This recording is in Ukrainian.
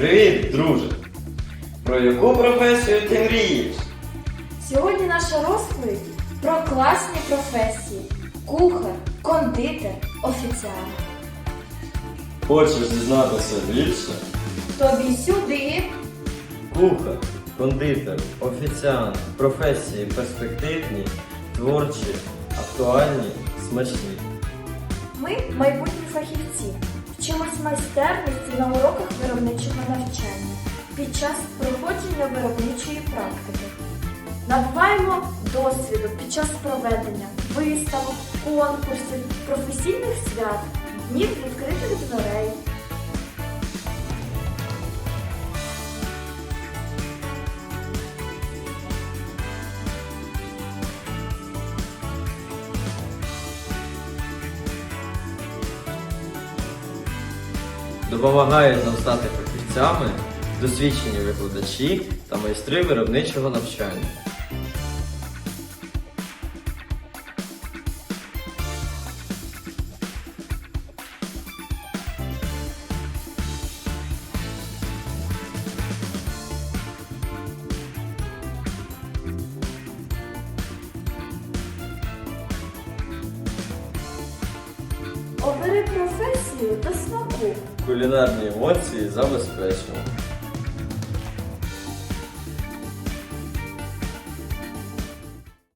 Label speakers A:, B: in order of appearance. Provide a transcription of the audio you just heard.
A: Привіт, друже! Про яку професію ти мрієш?
B: Сьогодні наша розповідь про класні професії: кухар, кондитер, офіціант.
A: Хочеш дізнатися більше?
B: Тобі сюди.
A: Кухар, кондитер, офіціант, професії перспективні, творчі, актуальні, смачні.
B: Ми майбутні фахівці. Вчимось майстерності на уроках виробничого навчання під час проходження виробничої практики. Набуваємо досвіду під час проведення виставок, конкурсів, професійних свят, днів відкритих дверей.
A: Допомагають нам стати фахівцями, досвідчені викладачі та майстри виробничого навчання.
B: Обери професію до смаку.
A: Кулінарні емоції забезпечимо.